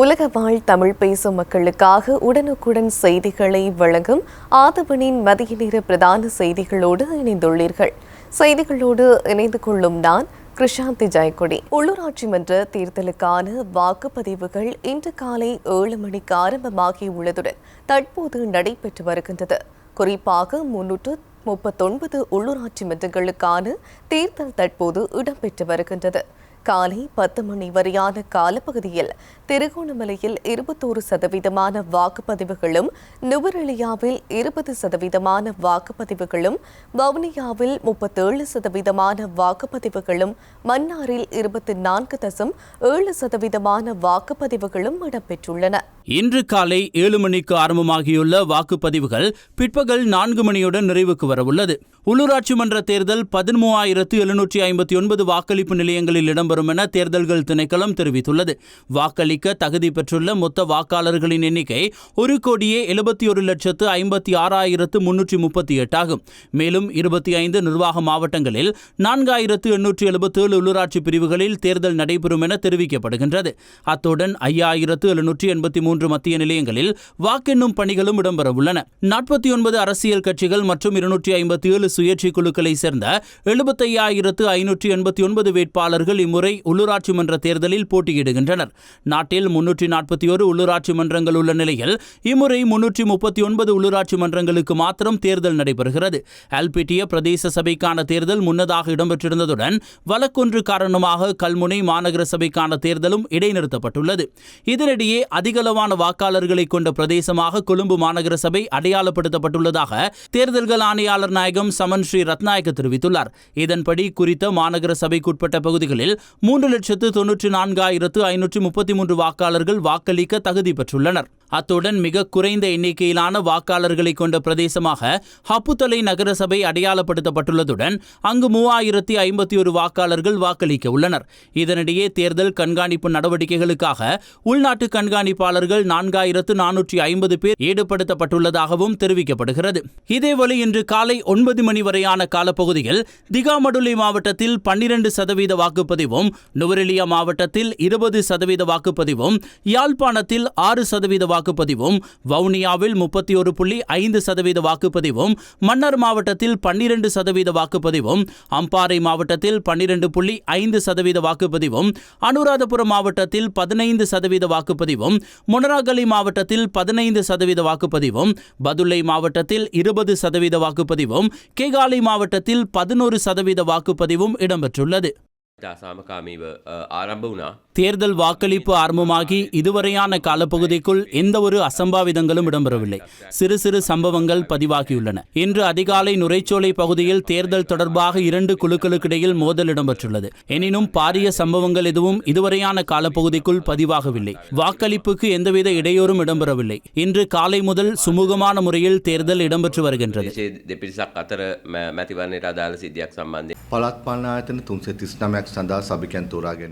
உலக வாழ் தமிழ் பேசும் மக்களுக்காக உடனுக்குடன் செய்திகளை வழங்கும் ஆதவனின் மதிய நேர பிரதான செய்திகளோடு இணைந்துள்ளீர்கள். செய்திகளோடு இணைந்து கொள்ளும் நான் கிருஷாந்தி ஜெயக்கொடி. உள்ளூராட்சி மன்ற தேர்தலுக்கான வாக்குப்பதிவுகள் இன்று காலை ஏழு மணிக்கு ஆரம்பமாகியுள்ளதுடன் தற்போது நடைபெற்று வருகின்றது. குறிப்பாக முன்னூற்று முப்பத்தொன்பது உள்ளூராட்சி மன்றங்களுக்கான தேர்தல் தற்போது இடம்பெற்று வருகின்றது. காலை பத்து மணி வரையான காலப்பகுதியில் திருகோணமலையில் இருபத்தோரு சதவீதமான வாக்குப்பதிவுகளும் நுவரெலியாவில் இருபது சதவீதமான வாக்குப்பதிவுகளும் வவுனியாவில் முப்பத்தேழு சதவீதமான வாக்குப்பதிவுகளும் மன்னாரில் இருபத்தி நான்கு தசம் ஏழு சதவீதமான வாக்குப்பதிவுகளும் இடம்பெற்றுள்ளன. இன்று காலை ஏழு மணிக்கு ஆரம்பமாகியுள்ள வாக்குப்பதிவுகள் பிற்பகல் நான்கு மணியுடன் நிறைவுக்கு வரவுள்ளது. உள்ளூராட்சி மன்ற தேர்தல் பதிமூவாயிரத்து எழுநூற்றி ஐம்பத்தி ஒன்பது வாக்களிப்பு நிலையங்களில் இடம்பெறும் என தேர்தல்கள் திணைக்களம் தெரிவித்துள்ளது. வாக்களிக்க தகுதி பெற்றுள்ள மொத்த வாக்காளர்களின் எண்ணிக்கை ஒரு கோடியே எழுபத்தி ஒரு லட்சத்து ஐம்பத்தி ஆறாயிரத்து முன்னூற்றி முப்பத்தி எட்டாகும் மேலும் இருபத்தி ஐந்து நிர்வாக மாவட்டங்களில் நான்காயிரத்து எண்ணூற்றி எழுபத்தேழு உள்ளூராட்சி பிரிவுகளில் தேர்தல் நடைபெறும் என தெரிவிக்கப்படுகின்றது. அத்துடன் ஐயாயிரத்து எழுநூற்றி எண்பத்தி மூன்று மத்திய நிலையங்களில் வாக்கெண்ணும் பணிகளும் இடம்பெற உள்ளன நாற்பத்தி ஒன்பது அரசியல் கட்சிகள் மற்றும் இருநூற்றி ஐம்பத்தி ஏழு சுயேட்சை குழுக்களை சேர்ந்த எழுபத்தையாயிரத்து ஐநூற்றி எண்பத்தி ஒன்பது வேட்பாளர்கள் இம்முறை உள்ளூராட்சி மன்ற தேர்தலில் போட்டியிடுகின்றனர். நாட்டில் முன்னூற்றி நாற்பத்தி ஒரு உள்ளூராட்சி மன்றங்கள் உள்ள நிலையில் இம்முறை முன்னூற்றி முப்பத்தி ஒன்பது உள்ளூராட்சி மன்றங்களுக்கு மாத்திரம் தேர்தல் நடைபெறுகிறது. அல்பிட்டிய பிரதேச சபைக்கான தேர்தல் முன்னதாக இடம்பெற்றிருந்ததுடன் வழக்கொன்று காரணமாக கல்முனை மாநகர சபைக்கான தேர்தலும் இடைநிறுத்தப்பட்டுள்ளது. இதனிடையே அதிகளவான வாக்காளர்களை கொண்ட பிரதேசமாக கொழும்பு மாநகர சபை அடையாளப்படுத்தப்பட்டுள்ளதாக தேர்தல்கள் ஆணையாளர் நாயகம் சமன் ஸ்ரீ ரத்நாயக்க தெரிவித்துள்ளார். இதன்படி குறித்த மாநகர சபைக்குட்பட்ட பகுதிகளில் மூன்று லட்சத்து தொன்னூற்றி நான்காயிரத்து ஐநூற்றி முப்பத்தி மூன்று வாக்காளர்கள் வாக்களிக்க தகுதி பெற்றுள்ளனர். அத்துடன் மிக குறைந்த எண்ணிக்கையிலான வாக்காளர்களை கொண்ட பிரதேசமாக ஹப்புத்தலை நகரசபை அடையாளப்படுத்தப்பட்டுள்ளதுடன் அங்கு மூவாயிரத்தி ஐம்பத்தி ஒரு வாக்காளர்கள் வாக்களிக்க உள்ளனர். இதனிடையே தேர்தல் கண்காணிப்பு நடவடிக்கைகளுக்காக உள்நாட்டு கண்காணிப்பாளர்கள் நான்காயிரத்து நானூற்றி ஐம்பது பேர் ஈடுபடுத்தப்பட்டுள்ளதாகவும் தெரிவிக்கப்படுகிறது. இதேவேளை இன்று காலை ஒன்பது மணி வரையான காலப்பகுதியில் திகாமடுலை மாவட்டத்தில் பன்னிரண்டு சதவீத வாக்குப்பதிவும் நுவரெலியா மாவட்டத்தில் இருபது சதவீத வாக்குப்பதிவும் யாழ்ப்பாணத்தில் ஆறு சதவீத வாக்குப்பதிவும் வவுனியாவில் முப்பத்தி ஒரு புள்ளி ஐந்து சதவீத வாக்குப்பதிவும் மன்னார் மாவட்டத்தில் பன்னிரண்டு சதவீத வாக்குப்பதிவும் அம்பாறை மாவட்டத்தில் பன்னிரண்டு புள்ளி ஐந்து சதவீத வாக்குப்பதிவும் அனுராதபுரம் மாவட்டத்தில் பதினைந்து சதவீத வாக்குப்பதிவும் மொனராகலை மாவட்டத்தில் பதினைந்து சதவீத வாக்குப்பதிவும் பதுளை மாவட்டத்தில் இருபது சதவீத வாக்குப்பதிவும் கேகாலை மாவட்டத்தில் பதினோரு சதவீத வாக்குப்பதிவும் இடம்பெற்றுள்ளது ඉතා සාමකාමීව අ, ආරම්භ වුණා. தேர்தல் வாக்களிப்பு ஆரம்பமாகி இதுவரையான காலப்பகுதிக்குள் எந்த ஒரு அசம்பாவிதங்களும் இடம்பெறவில்லை. சிறு சிறு சம்பவங்கள் பதிவாகியுள்ளன. இன்று அதிகாலை நுரைச்சோலை பகுதியில் தேர்தல் தொடர்பாக இரண்டு குழுக்களுக்கிடையில் மோதல் இடம்பெற்றுள்ளது. எனினும் பாரிய சம்பவங்கள் எதுவும் இதுவரையான காலப்பகுதிக்குள் பதிவாகவில்லை. வாக்களிப்புக்கு எந்தவித இடையூறும் இடம்பெறவில்லை. இன்று காலை முதல் சுமூகமான முறையில் தேர்தல் இடம்பெற்று வருகின்றது.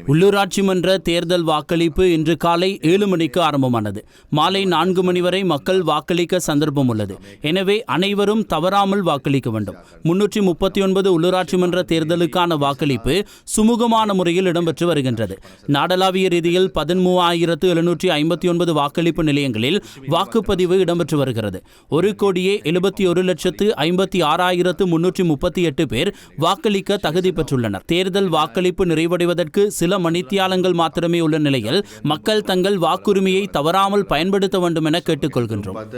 உள்ளூராட்சி மன்ற தேர்தல் வாக்களிப்பு இன்று காலை ஏழு மணிக்கு ஆரம்பமானது. மாலை நான்கு மணி வரை மக்கள் வாக்களிக்க சந்தர்ப்பம் உள்ளது. எனவே அனைவரும் தவறாமல் வாக்களிக்க வேண்டும். முன்னூற்றி முப்பத்தி ஒன்பது உள்ளூராட்சி மன்ற தேர்தலுக்கான வாக்களிப்பு சுமூகமான முறையில் இடம்பெற்று வருகின்றது. நாடளாவிய ரீதியில் பதிமூவாயிரத்து எழுநூற்றி ஐம்பத்தி ஒன்பது வாக்களிப்பு நிலையங்களில் வாக்குப்பதிவு இடம்பெற்று வருகிறது. ஒரு கோடியே எழுபத்தி ஒரு லட்சத்து ஐம்பத்தி ஆறாயிரத்து முன்னூற்றி முப்பத்தி எட்டு பேர் வாக்களிக்க தகுதி பெற்றுள்ளனர். தேர்தல் வாக்களிப்பு நிறைவடைவதற்கு சில மணித்தியாலங்கள் மாத்திரமே உள்ள நிலையில் மக்கள் தங்கள் வாக்குரிமையை தவறாமல் பயன்படுத்த வேண்டும் என கேட்டுக்கொள்கின்றோம் පත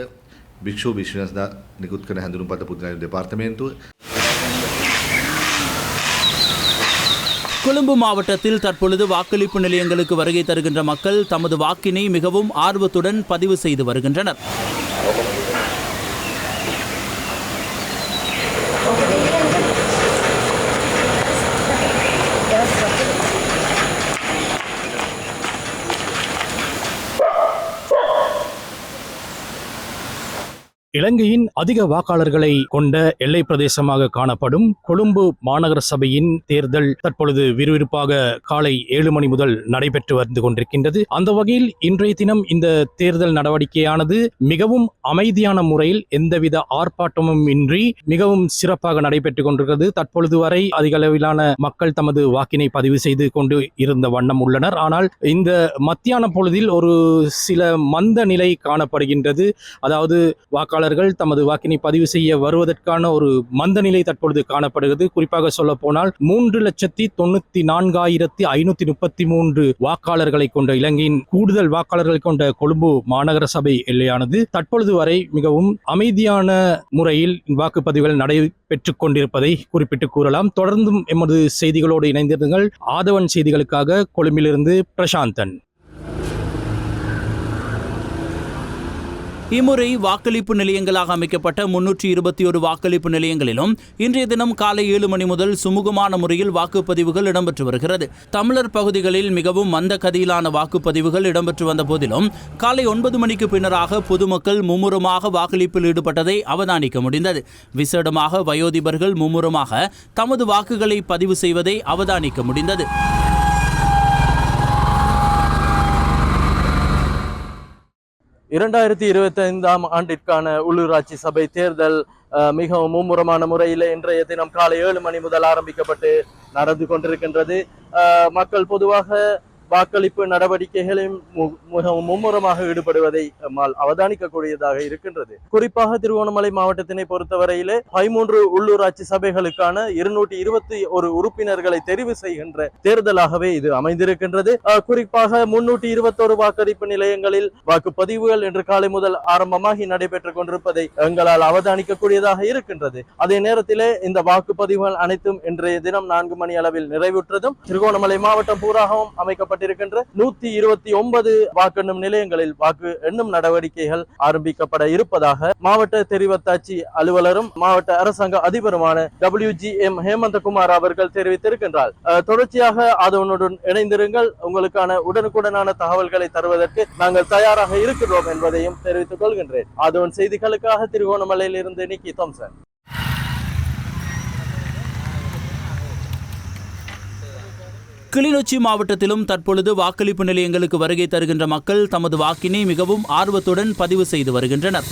භික්ෂූ විශ්වනස්දා නිකුත් කන හැඳුරු පත පුද්ගල දෙපාර්තමේන්තුව கொழும்பு மாவட்டத்தில் தற்பொழுது வாக்களிப்பு நிலையங்களுக்கு வருகை தருகின்ற மக்கள் தமது வாக்கினை மிகவும் ஆர்வத்துடன் பதிவு செய்து வருகின்றனர் இலங்கையின் அதிக வாக்காளர்களை கொண்ட எல்லை பிரதேசமாக காணப்படும் கொழும்பு மாநகர சபையின் தேர்தல் தற்பொழுது விறுவிறுப்பாக காலை ஏழு மணி முதல் நடைபெற்று வந்து கொண்டிருக்கின்றது. அந்த வகையில் இன்றைய தினம் இந்த தேர்தல் நடவடிக்கையானது மிகவும் அமைதியான முறையில் எந்தவித ஆர்ப்பாட்டமும் இன்றி மிகவும் சிறப்பாக நடைபெற்றுக் கொண்டிருக்கிறது. தற்பொழுது வரை அதிக அளவிலான மக்கள் தமது வாக்கினை பதிவு செய்து கொண்டு இருந்த வண்ணம் உள்ளனர். ஆனால் இந்த மத்தியான பொழுதில் ஒரு சில மந்த நிலை காணப்படுகின்றது. அதாவது வாக்காளர்கள் தமது வாக்கினை பதிவு செய்ய வருவதற்கான ஒரு மந்த நிலை தற்பொழுது காணப்படுகிறது. குறிப்பாக சொல்ல போனால் மூன்று லட்சத்தி தொண்ணூத்தி நான்காயிரத்தி ஐநூத்தி முப்பத்தி மூன்று வாக்காளர்களை கொண்ட இலங்கையின் கூடுதல் வாக்காளர்களை கொண்ட கொழும்பு மாநகர சபை எல்லையானது தற்பொழுது வரை மிகவும் அமைதியான முறையில் வாக்குப்பதிவுகள் நடைபெற்றுக் கொண்டிருப்பதை குறிப்பிட்டு கூறலாம். தொடர்ந்தும் எமது செய்திகளோடு இணைந்திருங்கள். ஆதவன் செய்திகளுக்காக கொழும்பிலிருந்து பிரசாந்தன். இம்முறை வாக்களிப்பு நிலையங்களாக அமைக்கப்பட்ட முன்னூற்றி இருபத்தி ஒரு வாக்களிப்பு நிலையங்களிலும் இன்றைய தினம் காலை ஏழு மணி முதல் சுமூகமான முறையில் வாக்குப்பதிவுகள் இடம்பெற்று வருகிறது. தமிழர் பகுதிகளில் மிகவும் மந்த கதியிலான வாக்குப்பதிவுகள் இடம்பெற்று வந்த போதிலும் காலை ஒன்பது மணிக்கு பின்னராக பொதுமக்கள் மும்முரமாக வாக்களிப்பில் ஈடுபட்டதை அவதானிக்க முடிந்தது. விசேடமாக வயோதிபர்கள் மும்முரமாக தமது வாக்குகளை பதிவு செய்வதை அவதானிக்க முடிந்தது. இரண்டாயிரத்தி இருபத்தி ஐந்தாம் ஆண்டிற்கான உள்ளூராட்சி சபை தேர்தல் அஹ், மிகவும் மும்முரமான முறையில் இன்றைய தினம் காலை ஏழு மணி முதல் ஆரம்பிக்கப்பட்டு நடந்து கொண்டிருக்கின்றது. அஹ், மக்கள் பொதுவாக வாக்களிப்பு நடவடிக்கைகளில் மிகவும் மும்முரமாக ஈடுபடுவதை நம்மால் அவதானிக்கக்கூடியதாக இருக்கின்றது. குறிப்பாக திருவோணமலை மாவட்டத்தினை பொறுத்தவரையிலே பதிமூன்று உள்ளூராட்சி சபைகளுக்கான இருநூற்றி இருபத்தி ஒரு உறுப்பினர்களை தெரிவு செய்கின்ற தேர்தலாகவே இது அமைந்திருக்கின்றது. குறிப்பாக முன்னூற்றி இருபத்தோரு வாக்களிப்பு நிலையங்களில் வாக்குப்பதிவுகள் இன்று காலை முதல் ஆரம்பமாகி நடைபெற்றுக் கொண்டிருப்பதை எங்களால் அவதானிக்கக்கூடியதாக இருக்கின்றது. அதே நேரத்திலே இந்த வாக்குப்பதிவுகள் அனைத்தும் இன்றைய தினம் நான்கு மணி அளவில் நிறைவுற்றதும் திருகோணமலை மாவட்டம் பூராகவும் அமைக்கப்பட்ட அமைக்கப்பட்டிருக்கின்ற நூத்தி இருபத்தி ஒன்பது வாக்கெண்ணும் நிலையங்களில் வாக்கு எண்ணும் நடவடிக்கைகள் ஆரம்பிக்கப்பட இருப்பதாக மாவட்ட தெரிவத்தாட்சி அலுவலரும் மாவட்ட அரசாங்க அதிபருமான டபிள்யூ ஜி எம் ஹேமந்தகுமார் அவர்கள் தெரிவித்திருக்கின்றார். தொடர்ச்சியாக அதனுடன் இணைந்திருங்கள். உங்களுக்கான உடனுக்குடனான தகவல்களை தருவதற்கு நாங்கள் தயாராக இருக்கிறோம் என்பதையும் தெரிவித்துக் கொள்கின்றேன். அதோன் செய்திகளுக்காக திருகோணமலையில் இருந்து நிக்கி தோம்சன். கிளிநொச்சி மாவட்டத்திலும் தற்பொழுது வாக்களிப்பு நிலையங்களுக்கு வருகை தருகின்ற மக்கள் தமது வாக்கினை மிகவும் ஆர்வத்துடன் பதிவு செய்து வருகின்றனர்.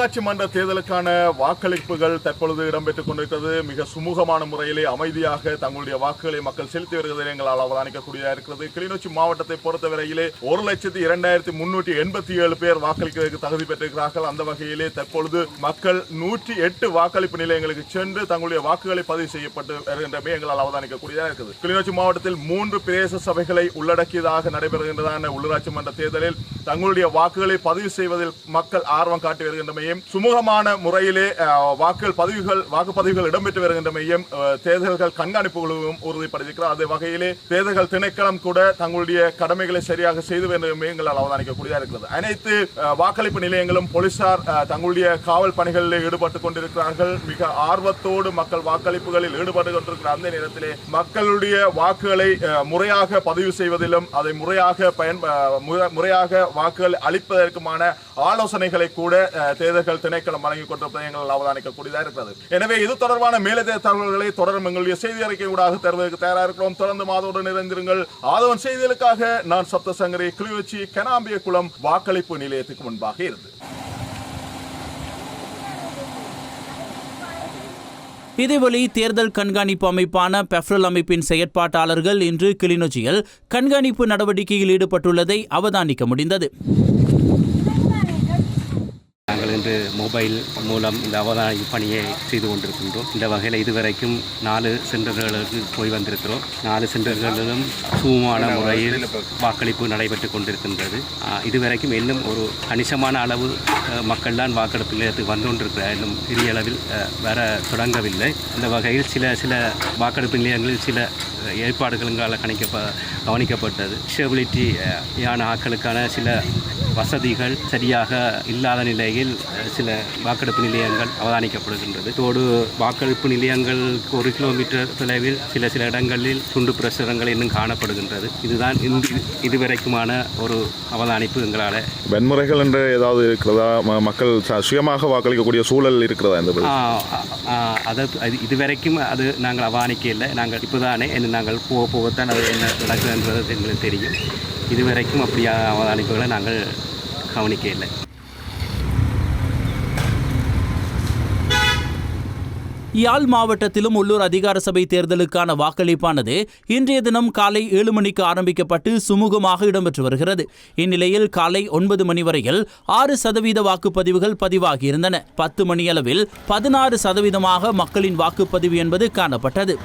உள்ளூராட்சி மன்ற தேர்தலுக்கான வாக்களிப்புகள் தற்பொழுது இடம்பெற்றுக் கொண்டிருக்கிறது. மிக சுமூகமான முறையிலே அமைதியாக தங்களுடைய வாக்குகளை மக்கள் செலுத்தி வருகிறதை எங்களால் அவதானிக்கக்கூடியதாக இருக்கிறது. கிளிநொச்சி மாவட்டத்தை பொறுத்தவரையிலே ஒரு லட்சத்தி இரண்டாயிரத்தி முன்னூற்றி எண்பத்தி ஏழு பேர் வாக்களிக்கிறதுக்கு தகுதி பெற்றிருக்கிறார்கள். அந்த வகையிலே தற்பொழுது மக்கள் நூற்றி எட்டு வாக்களிப்பு நிலையங்களுக்கு சென்று தங்களுடைய வாக்குகளை பதிவு செய்யப்பட்டு வருகின்றமை எங்களால் அவதானிக்கக்கூடியதாக இருக்குது. கிளிநொச்சி மாவட்டத்தில் மூன்று பிரதேச சபைகளை உள்ளடக்கியதாக நடைபெறுகின்றதான உள்ளூராட்சி மன்ற தேர்தலில் தங்களுடைய வாக்குகளை பதிவு செய்வதில் மக்கள் ஆர்வம் காட்டி வருகின்றமையும் சுமூகமான முறையிலே வாக்குகள் பதிவுகள் வாக்குப்பதிவுகள் இடம்பெற்று வருகின்றமையும் தேர்தல்கள் கண்காணிப்பு குழுவும் உறுதிப்படுத்தியிருக்கிறார். அதே வகையிலே தேர்தல்கள் திணைக்களம் கூட தங்களுடைய கடமைகளை சரியாக செய்து வேண்டும் எங்களால் அவதானிக்கக்கூடியதாக இருக்கிறது. அனைத்து வாக்களிப்பு நிலையங்களும் போலீசார் தங்களுடைய காவல் பணிகளில் ஈடுபட்டுக் கொண்டிருக்கிறார்கள். மிக ஆர்வத்தோடு மக்கள் வாக்களிப்புகளில் ஈடுபட்டு கொண்டிருக்கிற அந்த நேரத்திலே மக்களுடைய வாக்குகளை முறையாக பதிவு செய்வதிலும் அதை முறையாக பயன் முறையாக வாக்குகள் அளிப்பதற்குமான ஆலோசனைகளை கூட தேர்தல் தேர்தல்கள் திணைக்களம் வழங்கிக் கொண்டிருப்பதை எங்களால் அவதானிக்கக்கூடியதாக இருக்கிறது. எனவே இது தொடர்பான மேலதிக தகவல்களை தொடரும் எங்களுடைய செய்தி அறிக்கை ஊடாக தருவதற்கு தயாராக இருக்கிறோம். தொடர்ந்து மாதோடு நிறைந்திருங்கள். ஆதவன் செய்திகளுக்காக நான் சப்த சங்கரி கிளிவச்சி கனாம்பிய குளம் வாக்களிப்பு நிலையத்துக்கு முன்பாக இருந்து. இதேவழி தேர்தல் கண்காணிப்பு அமைப்பான பெஃப்ரல் அமைப்பின் செயற்பாட்டாளர்கள் இன்று கிளிநொச்சியில் கண்காணிப்பு நடவடிக்கையில் ஈடுபட்டுள்ளதை அவதானிக்க முடிந்தது. நாங்கள் இன்று மொபைல் மூலம் இந்த அவதானிப்பு பணியை செய்து கொண்டிருக்கின்றோம். இந்த வகையில் இதுவரைக்கும் நாலு சென்டர்களுக்கு போய் வந்திருக்கிறோம். நாலு சென்டர்களிலும் சுமமான முறையில் வாக்களிப்பு நடைபெற்று கொண்டிருக்கின்றது. இதுவரைக்கும் இன்னும் ஒரு கணிசமான அளவு மக்கள் தான் வாக்கெடுப்பு நிலையத்துக்கு வந்து கொண்டிருக்கிறார். இன்னும் பெரிய அளவில் வர தொடங்கவில்லை. இந்த வகையில் சில சில வாக்கெடுப்பு நிலையங்களில் சில அஹ், கணிக்க கணிக்கப்ப கவனிக்கப்பட்டது. ஸ்டெபிலிட்டி யான ஆக்களுக்கான சில வசதிகள் சரியாக இல்லாத நிலையில் சில வாக்கெடுப்பு நிலையங்கள் அவதானிக்கப்படுகின்றது. இதோடு வாக்கெடுப்பு நிலையங்களுக்கு ஒரு கிலோமீட்டர் தொலைவில் சில சில இடங்களில் துண்டு பிரசுரங்கள் இன்னும் காணப்படுகின்றது. இதுதான் இந்த இதுவரைக்குமான ஒரு அவதானிப்பு எங்களால். வன்முறைகள் என்று ஏதாவது இருக்கிறதா? மக்கள் சுயமாக வாக்களிக்கக்கூடிய சூழல் இருக்கிறதா இந்த அது இதுவரைக்கும் அது நாங்கள் அவதானிக்க இல்லை நாங்கள் இப்போதானே என்ன நாங்கள் போக போகத்தான் அது என்ன நடக்குதுன்றது எங்களுக்கு தெரியும். இதுவரைக்கும் அப்படியான அவதானிப்புகளை நாங்கள் கவனிக்க இல்லை யாழ் மாவட்டத்திலும் உள்ளூர் அதிகார சபை தேர்தலுக்கான வாக்களிப்பானது இன்றைய தினம் காலை ஏழு மணிக்கு ஆரம்பிக்கப்பட்டு சுமூகமாக இடம்பெற்று வருகிறது. இந்நிலையில் காலை ஒன்பது மணி வரையில் ஆறு சதவீத வாக்குப்பதிவுகள் பதிவாகியிருந்தன பத்து மணியளவில் பதினாறு சதவீதமாக மக்களின் வாக்குப்பதிவு என்பது காணப்பட்டது.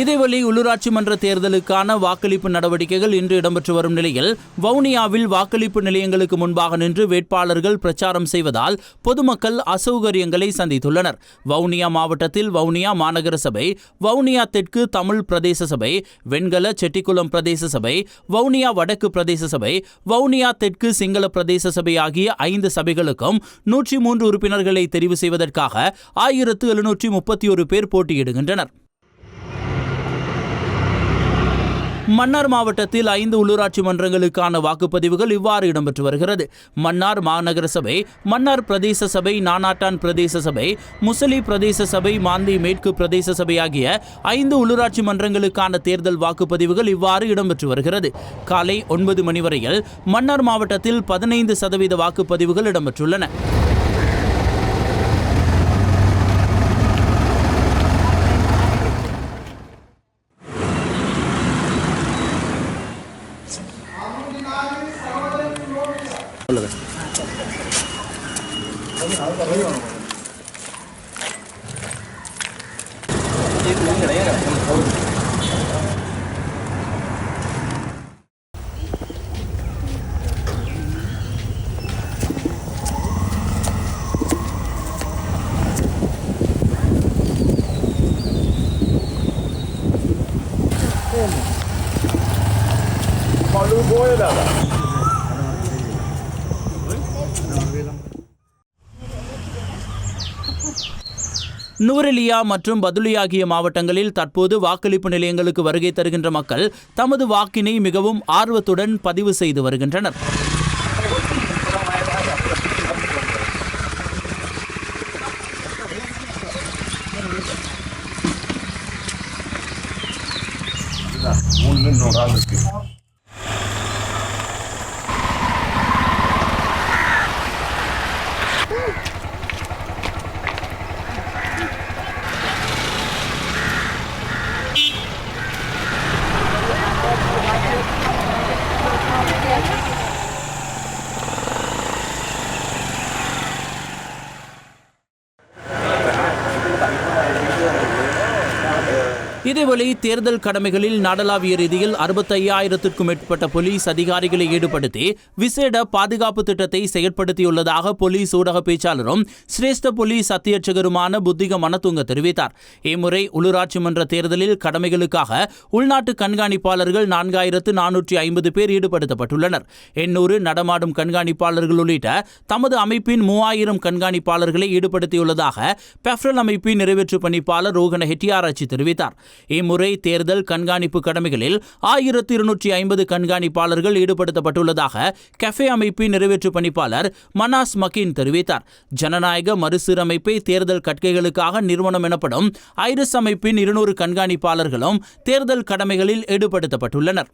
இதேவேளை உள்ளூராட்சி மன்ற தேர்தலுக்கான வாக்களிப்பு நடவடிக்கைகள் இன்று இடம்பெற்று வரும் நிலையில் வவுனியாவில் வாக்களிப்பு நிலையங்களுக்கு முன்பாக நின்று வேட்பாளர்கள் பிரச்சாரம் செய்வதால் பொதுமக்கள் அசௌகரியங்களை சந்தித்துள்ளனர். வவுனியா மாவட்டத்தில் வவுனியா மாநகர சபை வவுனியா தெற்கு தமிழ் பிரதேச சபை வெண்கல செட்டிக்குளம் பிரதேச சபை வவுனியா வடக்கு பிரதேச சபை வவுனியா தெற்கு சிங்கள பிரதேச சபை ஆகிய ஐந்து சபைகளுக்கும் நூற்றி மூன்று உறுப்பினர்களை தெரிவு செய்வதற்காக ஆயிரத்து எழுநூற்றி முப்பத்தி ஒரு பேர் போட்டியிடுகின்றனர். மன்னார் மாவட்டத்தில் ஐந்து உள்ளூராட்சி மன்றங்களுக்கான வாக்குப்பதிவுகள் இவ்வாறு இடம்பெற்று வருகிறது. மன்னார் மாநகர சபை மன்னார் பிரதேச சபை நானாட்டான் பிரதேச சபை முசலி பிரதேச சபை மாந்தி மேற்கு பிரதேச சபை ஆகிய ஐந்து உள்ளூராட்சி மன்றங்களுக்கான தேர்தல் வாக்குப்பதிவுகள் இவ்வாறு இடம்பெற்று வருகிறது. காலை ஒன்பது மணி வரையில் மன்னார் மாவட்டத்தில் பதினைந்து சதவீத வாக்குப்பதிவுகள் இடம்பெற்றுள்ளன. நூரெலியா மற்றும் பதுளி ஆகிய மாவட்டங்களில் தற்போது வாக்களிப்பு நிலையங்களுக்கு வருகை தருகின்ற மக்கள் தமது வாக்கினை மிகவும் ஆர்வத்துடன் பதிவு செய்து வருகின்றனர். இதேவேளை தேர்தல் கடமைகளில் நாடளாவிய ரீதியில் அறுபத்தையாயிரத்திற்கும் மேற்பட்ட போலீஸ் அதிகாரிகளை ஈடுபடுத்தி விசேட பாதுகாப்பு திட்டத்தை செயற்படுத்தியுள்ளதாக போலீஸ் ஊடக பேச்சாளரும் சிரேஷ்ட போலீஸ் அத்தியட்சகருமான புத்திக மனத்துங்க தெரிவித்தார். இம்முறை உள்ளூராட்சி மன்ற தேர்தலில் கடமைகளுக்காக உள்நாட்டு கண்காணிப்பாளர்கள் நான்காயிரத்து நானூற்றி ஐம்பது பேர் ஈடுபடுத்தப்பட்டுள்ளனர். எண்ணூறு நடமாடும் கண்காணிப்பாளர்கள் உள்ளிட்ட தமது அமைப்பின் மூவாயிரம் கண்காணிப்பாளர்களை ஈடுபடுத்தியுள்ளதாக பெஃப்ரல் அமைப்பின் நிறைவேற்று பணிப்பாளர் ரோகன ஹெட்டியாராய்ச்சி தெரிவித்தார். இம்முறை தேர்தல் கண்காணிப்பு கடமைகளில் ஆயிரத்து இருநூற்றி ஐம்பது கண்காணிப்பாளர்கள் ஈடுபடுத்தப்பட்டுள்ளதாக கஃபே அமைப்பின் நிறைவேற்று பணிப்பாளர் மனாஸ் மக்கின் தெரிவித்தார். ஜனநாயக மறுசீரமைப்பை தேர்தல் கட்கைகளுக்காக நிறுவனம் எனப்படும் ஐரிஸ் அமைப்பின் இருநூறு கண்காணிப்பாளர்களும் தேர்தல் கடமைகளில் ஈடுபடுத்தப்பட்டுள்ளனர்.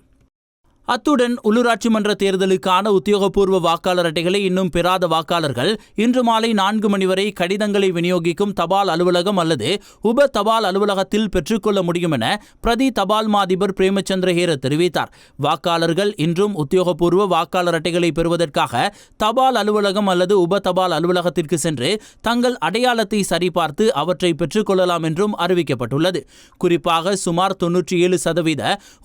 அத்துடன் உள்ளூராட்சி மன்ற தேர்தலுக்கான உத்தியோகபூர்வ வாக்காளர் அட்டைகளை இன்னும் பெறாத வாக்காளர்கள் இன்று மாலை நான்கு மணி வரை கடிதங்களை விநியோகிக்கும் தபால் அலுவலகம் அல்லது உப தபால் அலுவலகத்தில் பெற்றுக்கொள்ள முடியும் என பிரதி தபால் மாதிபர் பிரேமச்சந்திர ஹேர தெரிவித்தார். வாக்காளர்கள் இன்றும் உத்தியோகபூர்வ வாக்காளர் அட்டைகளை பெறுவதற்காக தபால் அலுவலகம் அல்லது உப தபால் அலுவலகத்திற்கு சென்று தங்கள் அடையாளத்தை சரிபார்த்து அவற்றை பெற்றுக்கொள்ளலாம் என்றும் அறிவிக்கப்பட்டுள்ளது. குறிப்பாக சுமார் தொன்னூற்றி ஏழு சதவீத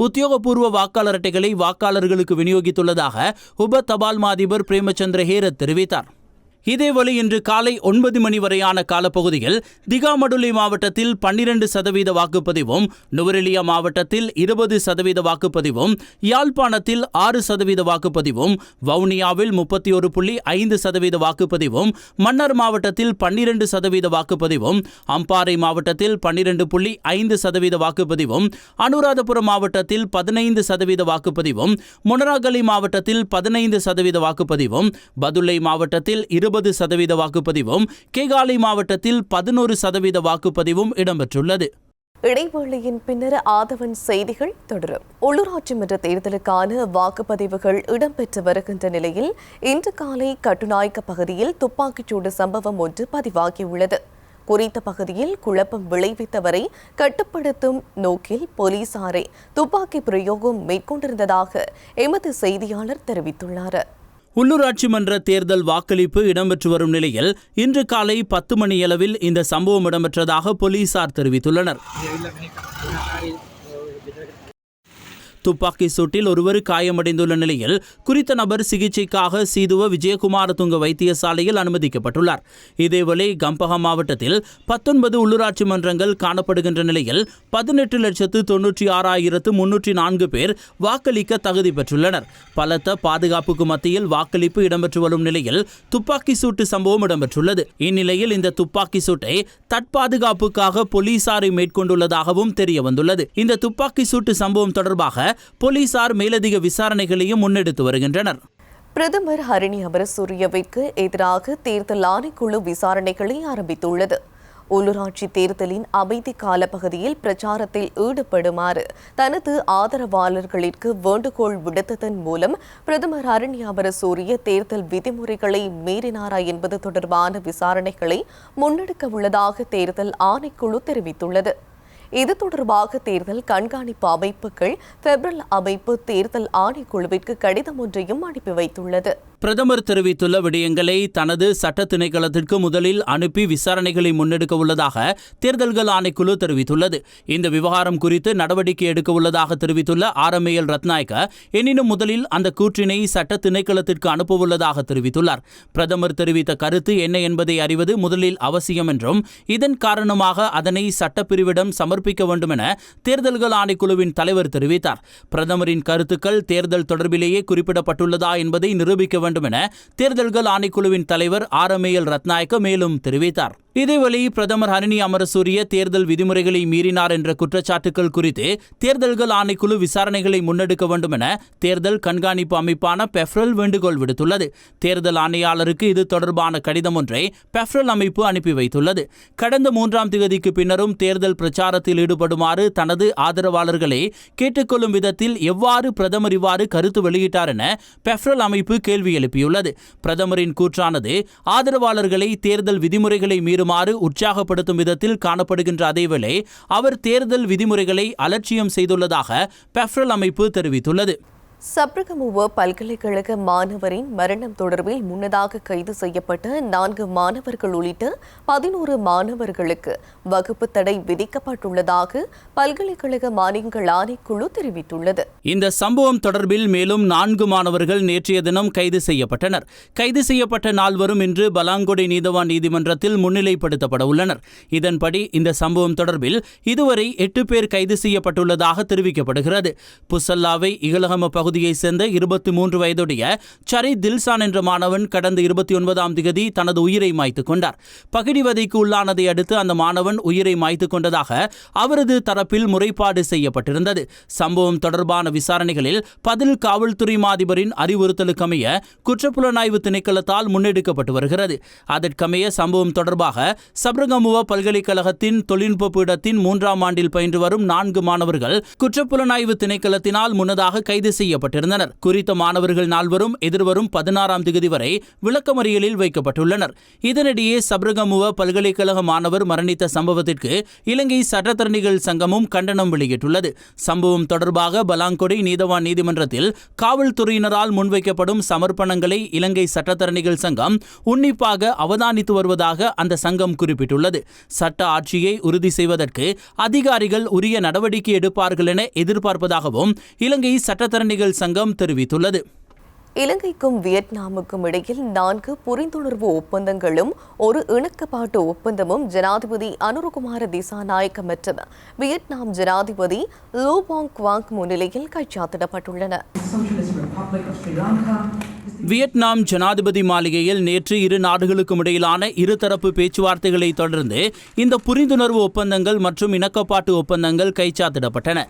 உத்தியோகபூர்வ வாக்காளர் அட்டைகளை வாக்காளர்களுக்கு விநியோகித்துள்ளதாக உப தபால் மாதிபர் பிரேமச்சந்திர ஹேரத் தெரிவித்தார். இதேவேளை இன்று காலை ஒன்பது மணி வரையான காலப்பகுதியில் திகாமடுலி மாவட்டத்தில் பன்னிரண்டு சதவீத வாக்குப்பதிவும் நுவரெலியா மாவட்டத்தில் இருபது சதவீத வாக்குப்பதிவும் யாழ்ப்பாணத்தில் ஆறு சதவீத வாக்குப்பதிவும் வவுனியாவில் முப்பத்தி ஒரு புள்ளி ஐந்து சதவீத வாக்குப்பதிவும் மன்னார் மாவட்டத்தில் பன்னிரண்டு சதவீத வாக்குப்பதிவும் அம்பாறை மாவட்டத்தில் பன்னிரண்டு புள்ளி ஐந்து சதவீத வாக்குப்பதிவும் அனுராதபுரம் மாவட்டத்தில் பதினைந்து சதவீத வாக்குப்பதிவும் மொனராகலி மாவட்டத்தில் பதினைந்து சதவீத வாக்குப்பதிவும் பதுளை மாவட்டத்தில் இருபது சதவீத வாக்குப்பதிவும் கேகாலை மாவட்டத்தில் பதினோரு சதவீத வாக்குப்பதிவும் இடம்பெற்றுள்ளது. இடைவேளையின் பின்னர் ஆதவன் செய்திகள் தொடரும். உள்ளூராட்சி மன்ற தேர்தலுக்கான வாக்குப்பதிவுகள் இடம்பெற்று வருகின்ற நிலையில் இன்று காலை கட்டுநாயக்க பகுதியில் துப்பாக்கிச்சூடு சம்பவம் ஒன்று பதிவாகியுள்ளது. குறித்த பகுதியில் குழப்பம் விளைவித்தவரை கட்டுப்படுத்தும் நோக்கில் போலீசாரை துப்பாக்கி பிரயோகம் மேற்கொண்டிருந்ததாக எமது செய்தியாளர் தெரிவித்துள்ளார். உள்ளூராட்சி மன்ற தேர்தல் வாக்களிப்பு இடம்பெற்று வரும் நிலையில் இன்று காலை பத்து மணியளவில் இந்த சம்பவம் இடம்பெற்றதாக போலீசார் தெரிவித்துள்ளனர். துப்பாக்கி சூட்டில் ஒருவர் காயமடைந்துள்ள நிலையில் குறித்த நபர் சிகிச்சைக்காக சீதுவ விஜயகுமாரதுங்க வைத்தியசாலையில் அனுமதிக்கப்பட்டுள்ளார். இதேவேளை கம்பஹா மாவட்டத்தில் பத்தொன்பது உள்ளூராட்சி மன்றங்கள் காணப்படுகின்ற நிலையில் பதினெட்டு லட்சத்து தொன்னூற்றி ஆறாயிரத்து முன்னூற்றி நான்கு பேர் வாக்களிக்க தகுதி பெற்றுள்ளனர். பலத்த பாதுகாப்புக்கு மத்தியில் வாக்களிப்பு இடம்பெற்று வரும் நிலையில் துப்பாக்கி சூட்டு சம்பவம் இடம்பெற்றுள்ளது. இந்நிலையில் இந்த துப்பாக்கி சூட்டை தற்பாதுகாப்புக்காக போலீசாரை மேற்கொண்டுள்ளதாகவும் தெரிய வந்துள்ளது இந்த துப்பாக்கி சூட்டு சம்பவம் தொடர்பாக போலீசார் மேலதிக விசாரணைகளையும் முன்னெடுத்து வருகின்றனர். பிரதமர் ஹரிணி அமரசூரியவிற்கு எதிராக தேர்தல் ஆணைக்குழு விசாரணைகளை ஆரம்பித்துள்ளது. உள்ளூராட்சி தேர்தலின் அமைதி கால பகுதியில் பிரச்சாரத்தில் ஈடுபடுமாறு தனது ஆதரவாளர்களிற்கு வேண்டுகோள் விடுத்ததன் மூலம் பிரதமர் அரண்யாபர சூரிய தேர்தல் விதிமுறைகளை மீறினாரா என்பது தொடர்பான விசாரணைகளை முன்னெடுக்க உள்ளதாக தேர்தல் ஆணைக்குழு தெரிவித்துள்ளது. இது தொடர்பாக தேர்தல் கண்காணிப்பு அமைப்புகள் பெப்ரல் அமைப்பு தேர்தல் ஆணைக்குழுவிற்கு கடிதம் ஒன்றையும் அனுப்பி வைத்துள்ளது. பிரதமர் தெரிவித்துள்ள விடயங்களை தனது சட்ட திணைக்களத்திற்கு முதலில் அனுப்பி விசாரணைகளை முன்னெடுக்க உள்ளதாக தேர்தல்கள் ஆணைக்குழு தெரிவித்துள்ளது. இந்த விவகாரம் குறித்து நடவடிக்கை எடுக்க உள்ளதாக தெரிவித்துள்ள ஆர்எம்ஏஎல் ரத்நாயக்க எனினும் முதலில் அந்த கூற்றினை சட்ட திணைக்களத்திற்கு அனுப்ப உள்ளதாக தெரிவித்துள்ளார். பிரதமர் தெரிவித்த கருத்து என்ன என்பதை அறிவது முதலில் அவசியம் என்றும் இதன் காரணமாக அதனை சட்டப்பிரிவிடம் சமர்ப்பிக்க வேண்டும் என தேர்தல்கள் ஆணைக்குழுவின் தலைவர் தெரிவித்தார். பிரதமரின் கருத்துக்கள் தேர்தல் தொடர்பிலேயே குறிப்பிடப்பட்டுள்ளதா என்பதை நிரூபிக்க வேண்டும் என தேர்தல்கள் ஆணைக்குழுவின் தலைவர் ஆர்எம்ஏஎல் ரத்நாயக்க மேலும் தெரிவித்தார். இதேவேளை பிரதமர் ஹரணி அமரசூரிய தேர்தல் விதிமுறைகளை மீறினார் என்ற குற்றச்சாட்டுகள் குறித்து தேர்தல்கள் ஆணைக்குழு விசாரணைகளை முன்னெடுக்க வேண்டும் என தேர்தல் கண்காணிப்பு அமைப்பான பெஃப்ரல் வேண்டுகோள் விடுத்துள்ளது. தேர்தல் ஆணையாளருக்கு இது தொடர்பான கடிதம் ஒன்றை பெஃப்ரல் அமைப்பு அனுப்பி வைத்துள்ளது. கடந்த மூன்றாம் தேதிக்கு பின்னரும் தேர்தல் பிரச்சாரத்தில் ஈடுபடுமாறு தனது ஆதரவாளர்களை கேட்டுக்கொள்ளும் விதத்தில் எவ்வாறு பிரதமர் இவ்வாறு கருத்து வெளியிட்டார் என பெஃப்ரல் அமைப்பு கேள்வி எழுப்பியுள்ளது. பிரதமரின் கூற்றானது ஆதரவாளர்களை தேர்தல் விதிமுறைகளை மீறும் மீறுமாறு உற்சாகப்படுத்தும் விதத்தில் காணப்படுகின்ற அதேவேளை அவர் தேர்தல் விதிமுறைகளை அலட்சியம் செய்துள்ளதாக பெஃப்ரல் அமைப்பு தெரிவித்துள்ளது. சப்ரகமுவ பல்கலைக்கழக மாணவரின் மரணம் தொடர்பில் முன்னதாக கைது செய்யப்பட்ட நான்கு மாணவர்கள் உள்ளிட்ட பதினோரு மாணவர்களுக்கு வகுப்பு தடை விதிக்கப்பட்டுள்ளதாக பல்கலைக்கழக மானியங்கள் ஆணைக்குழு தெரிவித்துள்ளது. இந்த சம்பவம் தொடர்பில் மேலும் நான்கு மாணவர்கள் நேற்றைய தினம் கைது செய்யப்பட்டனர். கைது செய்யப்பட்ட நால்வரும் இன்று பலாங்கொடை நீதவான் நீதிமன்றத்தில் முன்னிலைப்படுத்தப்பட உள்ளனர். இதன்படி இந்த சம்பவம் தொடர்பில் இதுவரை எட்டு பேர் கைது செய்யப்பட்டுள்ளதாக தெரிவிக்கப்படுகிறது. புசல்லாவை இகலகம பகுதியைச் சேர்ந்த இருபத்தி மூன்று வயதுடைய சரி தில்சான் என்ற மாணவன் கடந்த இருபத்தி ஒன்பதாம் திகதி தனது உயிரை மாய்த்துக் கொண்டார். பகிடிவதைக்கு உள்ளானதை அடுத்து அந்த மாணவன் உயிரை மாய்த்துக் கொண்டதாக அவரது தரப்பில் முறைப்பாடு செய்யப்பட்டிருந்தது. சம்பவம் தொடர்பான விசாரணைகளில் பதில் காவல்துறை மாதிபரின் அறிவுறுத்தலுக்கமைய குற்றப்புலனாய்வு திணைக்களத்தால் முன்னெடுக்கப்பட்டு வருகிறது. அதற்கமைய சம்பவம் தொடர்பாக சபரகமுவ பல்கலைக்கழகத்தின் தொழில்நுட்ப பீடத்தின் மூன்றாம் ஆண்டில் பயின்று வரும் நான்கு மாணவர்கள் குற்றப்புலனாய்வு திணைக்களத்தினால் முன்னதாக கைது செய்ய செய்யப்பட்டிருந்தனர் குறித்த மாணவர்கள் நால்வரும் எதிர்வரும் பதினாறாம் தேதி வரை விளக்கமறியலில் வைக்கப்பட்டுள்ளனர். இதனிடையே சப்ரகமுவ பல்கலைக்கழக மாணவர் மரணித்த சம்பவத்திற்கு இலங்கை சட்டத்தரணிகள் சங்கமும் கண்டனம் வெளியிட்டுள்ளது. சம்பவம் தொடர்பாக பலாங்கொடை நீதவான் நீதிமன்றத்தில் காவல்துறையினரால் முன்வைக்கப்படும் சமர்ப்பணங்களை இலங்கை சட்டத்தரணிகள் சங்கம் உன்னிப்பாக அவதானித்து வருவதாக அந்த சங்கம் குறிப்பிட்டுள்ளது. சட்ட ஆட்சியை உறுதி செய்வதற்கு அதிகாரிகள் உரிய நடவடிக்கை எடுப்பார்கள் என எதிர்பார்ப்பதாகவும் இலங்கை சட்டத்தரணிகள் சங்கம் தெரிவித்துள்ளது. இலங்கைக்கும் வியட்நாமுக்கும் இடையில் நான்கு புரிந்துணர்வு ஒப்பந்தங்களும் ஒரு இணக்கப்பாட்டு ஒப்பந்தமும் ஜனாதிபதி அனுருகுமார திசாநாயக்க மற்றும் வியட்நாம் ஜனாதிபதி லூபாங் குவாங் முன்னிலையில் கைச்சாத்திடப்பட்டுள்ளன. வியட்நாம் ஜனாதிபதி மாளிகையில் நேற்று இரு நாடுகளுக்கும் இடையிலான இருதரப்பு பேச்சுவார்த்தைகளை தொடர்ந்து இந்த புரிந்துணர்வு ஒப்பந்தங்கள் மற்றும் இணக்கப்பாட்டு ஒப்பந்தங்கள் கைச்சாத்திடப்பட்டன.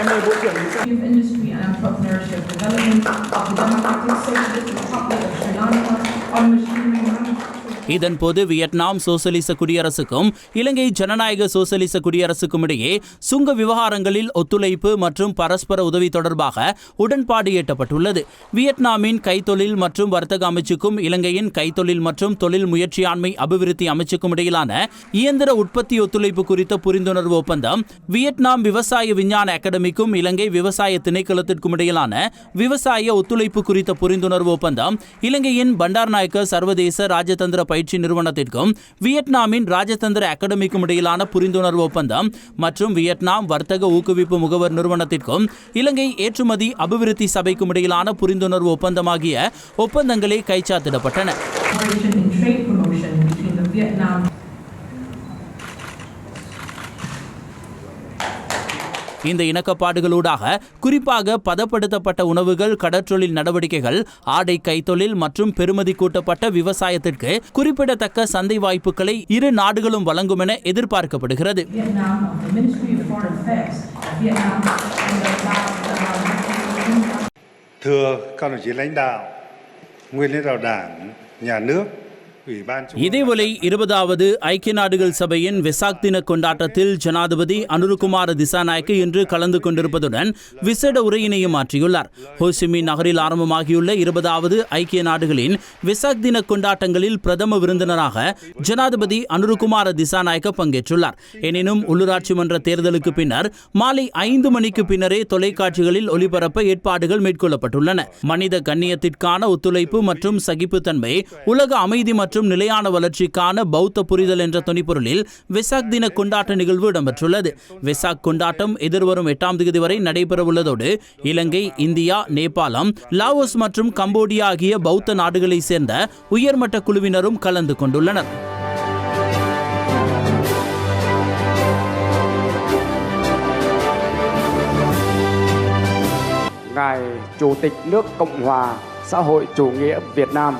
Of industry and entrepreneurship development of the Democratic Socialist Republic of Sri Lanka on manufacturing. இதன்போது வியட்நாம் சோசலிச குடியரசுக்கும் இலங்கை ஜனநாயக சோசலிச குடியரசுக்கும் இடையே சுங்க விவகாரங்களில் ஒத்துழைப்பு மற்றும் பரஸ்பர உதவி தொடர்பாக உடன்பாடு எட்டப்பட்டுள்ளது. வியட்நாமின் கைத்தொழில் மற்றும் வர்த்தக அமைச்சுக்கும் இலங்கையின் கைத்தொழில் மற்றும் தொழில் முயற்சியாண்மை அபிவிருத்தி அமைச்சுக்கும் இடையிலான இயந்திர உற்பத்தி ஒத்துழைப்பு குறித்த புரிந்துணர்வு ஒப்பந்தம் வியட்நாம் விவசாய விஞ்ஞான அகாடமிக்கும் இலங்கை விவசாய திணைக்களத்திற்கும் இடையிலான விவசாய ஒத்துழைப்பு குறித்த புரிந்துணர்வு ஒப்பந்தம் இலங்கையின் பண்டார்நாயக்க சர்வதேச ராஜதந்திர பயிற்சி நிறுவனத்திற்கும் வியட்நாமின் ராஜதந்திர அகாடமிக்கும் இடையிலான புரிந்துணர்வு ஒப்பந்தம் மற்றும் வியட்நாம் வர்த்தக ஊக்குவிப்பு முகவர் நிறுவனத்திற்கும் இலங்கை ஏற்றுமதி அபிவிருத்தி சபைக்கும் இடையிலான புரிந்துணர்வு ஒப்பந்தமாகிய ஒப்பந்தங்களே கைச்சாத்திடப்பட்டன. இந்த இணக்கப்பாடுகளூடாக குறிப்பாக பதப்படுத்தப்பட்ட உணவுகள் கடற்றொழில் நடவடிக்கைகள் ஆடை கைத்தொழில் மற்றும் பெறுமதி கூட்டப்பட்ட விவசாயத்திற்கு குறிப்பிடத்தக்க சந்தை வாய்ப்புகளை இரு நாடுகளும் வழங்கும் என எதிர்பார்க்கப்படுகிறது. Thưa các đồng chí lãnh đạo, nguyên lãnh đạo Đảng, Nhà nước, இதேவேளை இருபதாவது ஐக்கிய நாடுகள் சபையின் வெசாக் தின கொண்டாட்டத்தில் ஜனாதிபதி அனுருகுமார திசாநாயக்க இன்று கலந்து கொண்டிருப்பதுடன் விசேட உரையினையும் மாற்றியுள்ளார். ஹோசிமி நகரில் ஆரம்பமாகியுள்ள இருபதாவது ஐக்கிய நாடுகளின் வெசாக் தின கொண்டாட்டங்களில் பிரதம விருந்தினராக ஜனாதிபதி அனுருகுமார திசாநாயக்க பங்கேற்றுள்ளார். எனினும் உள்ளூராட்சி மன்ற தேர்தலுக்கு பின்னர் மாலை ஐந்து மணிக்கு பின்னரே தொலைக்காட்சிகளில் ஒளிபரப்ப ஏற்பாடுகள் மேற்கொள்ளப்பட்டுள்ளன. மனித கண்ணியத்திற்கான ஒத்துழைப்பு மற்றும் சகிப்புத்தன்மை உலக அமைதி மற்றும் மற்றும் நிலையான வளர்ச்சிக்கான பௌத்த புரிதல் என்ற துணிப்பொருளில் வெசாக் தின கொண்டாட்ட நிகழ்வு இடம்பெற்றுள்ளது. வெசாக் கொண்டாட்டம் எதிர்வரும் எட்டாம் தேதி வரை நடைபெறவுள்ளதோடு இலங்கை இந்தியா நேபாளம் லாவோஸ் மற்றும் கம்போடியா ஆகிய பௌத்த நாடுகளைச் சேர்ந்த உயர்மட்ட குழுவினரும் கலந்து கொண்டுள்ளனர். Ngài Chủ tịch nước Cộng hòa xã hội chủ nghĩa Việt Nam.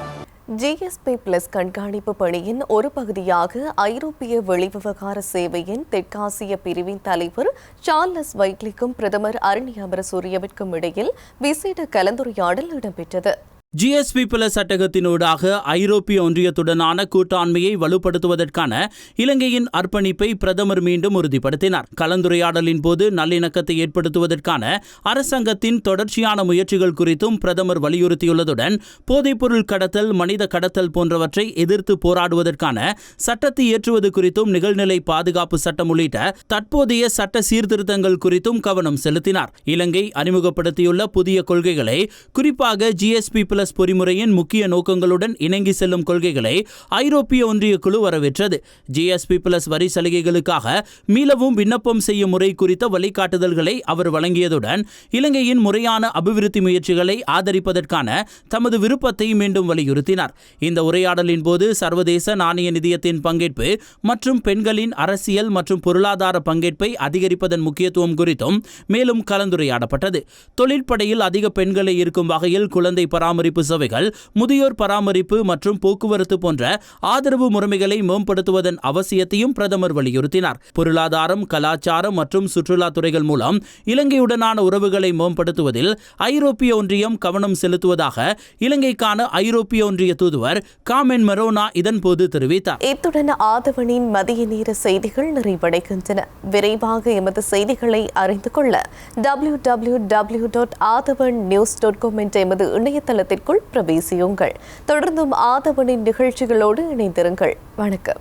GSP plus கண்காணிப்பு பணியின் ஒரு பகுதியாக ஐரோப்பிய வெளிவிவகார சேவையின் தெற்காசிய பிரிவின் தலைவர் சார்லஸ் வைட்லிக்கும் பிரதமர் அருண் அமரசூரியவிற்கும் இடையில் விசேட கலந்துரையாடல் இடம்பெற்றது. ஜிஎஸ்பி பிளஸ் சட்டகத்தினூடாக ஐரோப்பிய ஒன்றியத்துடனான கூட்டாண்மையை வலுப்படுத்துவதற்கான இலங்கையின் அர்ப்பணிப்பை பிரதமர் மீண்டும் உறுதிப்படுத்தினார். கலந்துரையாடலின் போது நல்லிணக்கத்தை ஏற்படுத்துவதற்கான அரசாங்கத்தின் தொடர்ச்சியான முயற்சிகள் குறித்தும் பிரதமர் வலியுறுத்தியுள்ளதுடன் போதைப்பொருள் கடத்தல் மனித கடத்தல் போன்றவற்றை எதிர்த்து போராடுவதற்கான சட்டத்தை இயற்றுவது குறித்தும் நிகழ்நிலை பாதுகாப்பு சட்டம் உள்ளிட்ட தற்போதைய சட்ட சீர்திருத்தங்கள் குறித்தும் கவனம் செலுத்தினார். இலங்கை அறிமுகப்படுத்தியுள்ள புதிய கொள்கைகளை குறிப்பாக ஜிஎஸ்பி பிளஸ் பொறிமுறையின் முக்கிய நோக்கங்களுடன் இணங்கி செல்லும் கொள்கைகளை ஐரோப்பிய ஒன்றிய குழு வரவேற்றது. ஜிஎஸ்பி பிளஸ் வரி சலுகைகளுக்காக மீளவும் விண்ணப்பம் செய்யும் முறை குறித்த வழிகாட்டுதல்களை அவர் வழங்கியதுடன் இலங்கையின் முறையான அபிவிருத்தி முயற்சிகளை ஆதரிப்பதற்கான தமது விருப்பத்தை மீண்டும் வலியுறுத்தினார். இந்த உரையாடலின் போது சர்வதேச நாணய நிதியத்தின் பங்கேற்பு மற்றும் பெண்களின் அரசியல் மற்றும் பொருளாதார பங்கேற்பை அதிகரிப்பதன் முக்கியத்துவம் குறித்தும் மேலும் கலந்துரையாடப்பட்டது. தொழிற்படையில் அதிக பெண்களை இருக்கும் வகையில் குழந்தை பராமரிப்பு சேவைகள் முதியோர் பராமரிப்பு மற்றும் போக்குவரத்து போன்ற ஆதரவு முறைமைகளை மேம்படுத்துவதன் அவசியத்தையும் பிரதமர் வலியுறுத்தினார். பொருளாதாரம் கலாச்சாரம் மற்றும் சுற்றுலா துறைகள் மூலம் இலங்கையுடனான உறவுகளை மேம்படுத்துவதில் ஐரோப்பிய ஒன்றியம் கவனம் செலுத்துவதாக இலங்கைக்கான ஐரோப்பிய ஒன்றிய தூதுவர் காமென் மெரோனா இதன்போது தெரிவித்தார். இத்துடன் ஆதவனின் மதிய நேர செய்திகள் நிறைவடைகின்றன. விரைவாக எமது செய்திகளை அறிந்து கொள்ள W W W dot Athavan news dot com என்ற எமது இணையதளத்தில் இணையதளத்திற்குள் பிரவேசியுங்கள். தொடர்ந்தும் ஆதவனின் நிகழ்ச்சிகளோடு இணைந்திருங்கள். வணக்கம்.